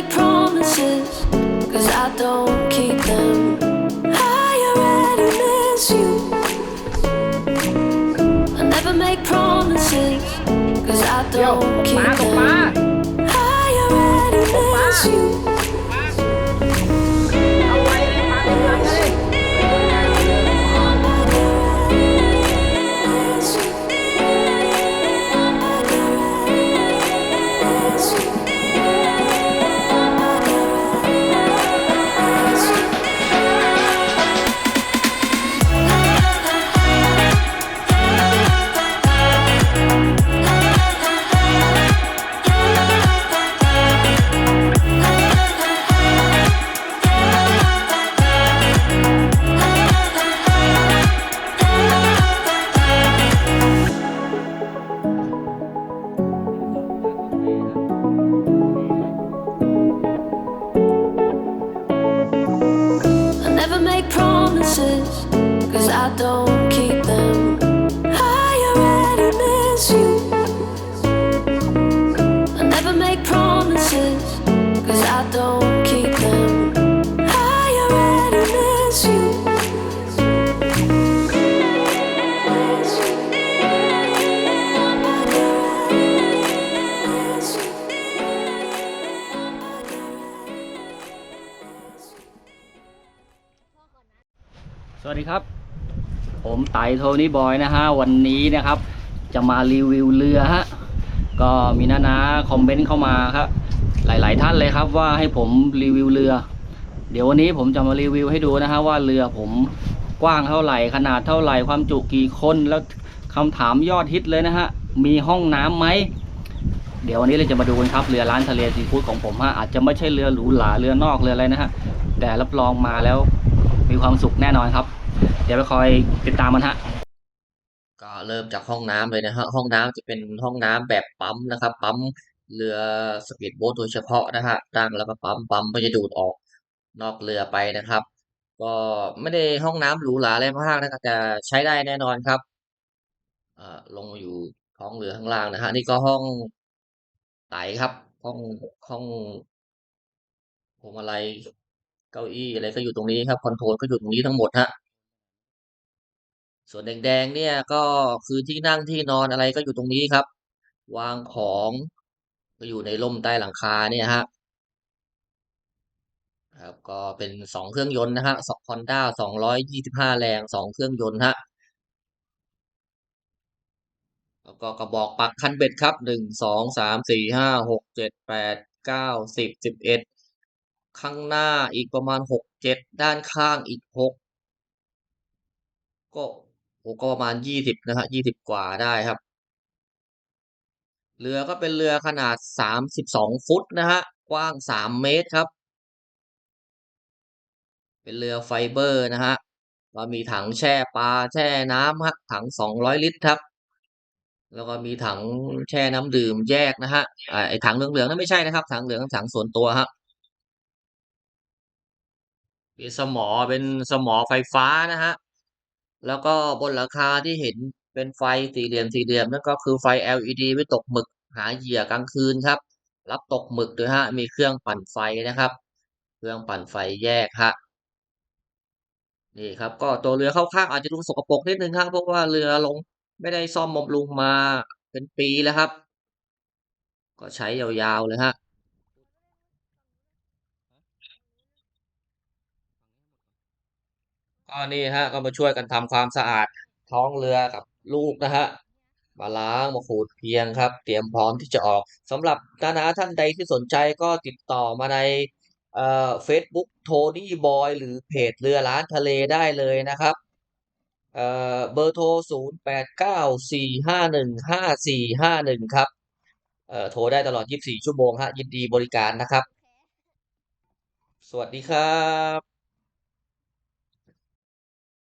make promises, cause I don't keep them. I already miss you. I never make promises, cause I don't Yo, keep them. I already miss you. Make promises, cause I don't keep สวัสดีครับ ผมไต่โทนี่บอยนะฮะวันนี้นะครับ จะมารีวิวเรือฮะก็มีน้านาคอมเมนต์เข้ามาครับ หลาย ๆ ท่านเลยครับว่าให้ผมรีวิวเรือ เดี๋ยววันนี้ผมจะมารีวิวให้ดูนะฮะว่าเรือผมกว้างเท่าไหร่ขนาดเท่าไหร่ความจุกี่คนแล้วคำถามยอดฮิตเลยนะฮะมีห้องน้ำไหมเดี๋ยววันนี้เราจะมาดูกันครับเรือร้านทะเลซีฟู้ดของผมฮะอาจจะไม่ใช่เรือหรูหราเรือนอกเรืออะไรนะฮะแต่รับรองมาแล้วมีความสุขแน่นอนครับ เดี๋ยวไปคอยติดตามมันฮะก็เริ่มจากห้องน้ำเลยนะฮะห้องน้ำจะเป็นห้องน้ำแบบปั๊มนะครับ ปั๊มเรือสปีดโบ๊ทโดยเฉพาะนะฮะตั้งแล้วก็ปั๊มปั๊มก็จะดูดออกนอกเรือไปนะครับ ก็ไม่ได้ห้องน้ำหรูหราอะไรมากนะครับแต่ใช้ได้แน่นอนครับเอ่อลงมาอยู่ท้องเรือข้างล่างนะฮะนี่ก็ห้องไตครับ ห้องห้องพวงมาลัยเก้าอี้อะไรก็อยู่ตรงนี้ครับคอนโทรลก็อยู่ตรงนี้ทั้งหมดฮะ ส่วนแดงๆเนี่ยก็คือที่นั่งที่นอนอะไรก็อยู่ตรงนี้ครับ วางของก็อยู่ในร่มใต้หลังคาเนี่ยฮะครับก็เป็นสองเครื่องยนต์นะฮะสองฮอนด้าสองร้อยยี่สิบห้าแรงสองเครื่องยนต์ฮะแล้วก็กระบอกปักคันเบ็ดครับหนึ่งสองสามสี่ห้าหกเจ็ดแปดเก้าสิบสิบเอ็ดข้างหน้าอีกประมาณหกเจ็ดด้านข้างอีกหกก็ ก็ประมาณยี่สิบนะฮะยี่สิบกว่าได้ครับ เรือก็เป็นเรือขนาดสามสิบสองฟุตนะฮะกว้างสามเมตรครับ เป็นเรือไฟเบอร์นะฮะก็มีถังแช่ปลาแช่น้ำฮะถังสองร้อยลิตรครับ แล้วก็มีถังแช่น้ำดื่มแยกนะฮะไอถังเหลืองๆนั่นไม่ใช่นะครับ ถังเหลืองถังส่วนตัวฮะมีสมอเป็นสมอไฟฟ้านะฮะ แล้วก็บนหลังคาที่เห็นเป็นไฟสี่เหลี่ยมสี่เหลี่ยมนั่นก็คือไฟ LED ไว้ตกหมึกหาเหยื่อกลางคืนครับ รับตกหมึกด้วยฮะมีเครื่องปั่นไฟนะครับ เครื่องปั่นไฟแยกฮะนี่ครับ ก็ตัวเรือเข้าข้างอาจจะดูสกปรกนิดนึงครับเพราะว่าเรือลงไม่ได้ซ่อมบำรุงมาเป็นปีแล้วครับ ก็ใช้ยาวๆเลยฮะ ก็นี่ฮะก็มาช่วยกันทำความสะอาดท้องเรือกับลูกนะฮะมาล้างมาขูดเพียงครับ เตรียมพร้อมที่จะออกสำหรับนานาท่านใดที่สนใจก็ติดต่อมาในเอ่อ Facebook โทนี่บอยหรือเพจเรือร้านทะเลได้เลยนะครับเอ่อเบอร์โทร 0 8 9 4 5 1 5 4 5 1 ครับเอ่อโทรได้ตลอด 24 ชั่วโมงฮะยินดีบริการนะครับ สวัสดีครับ